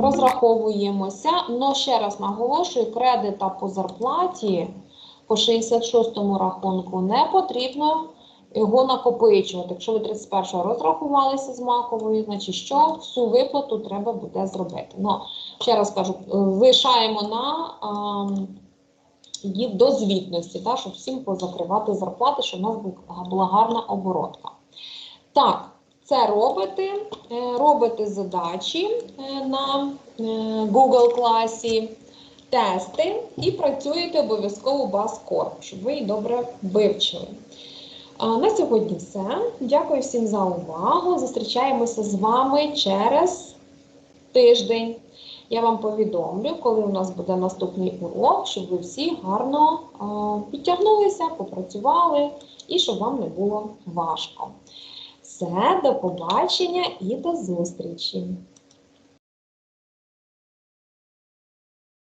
розраховуємося. Но ще раз наголошую, кредита по зарплаті по 66-му рахунку не потрібно його накопичувати. Якщо ви 31-го розрахувалися з маковою, значить що всю виплату треба буде зробити. Ну, ще раз кажу, е, лишаємо на ем, її до звітності, та, щоб всім позакривати зарплати, щоб у нас була гарна оборотка. Так, це робите, е, робите задачі е, на е, Google класі, тести і працюєте обов'язково Баскор, щоб ви її добре вивчили. На сьогодні все. Дякую всім за увагу. Зустрічаємося з вами через тиждень. Я вам повідомлю, коли у нас буде наступний урок, щоб ви всі гарно підтягнулися, попрацювали і щоб вам не було важко. Все, до побачення і до зустрічі!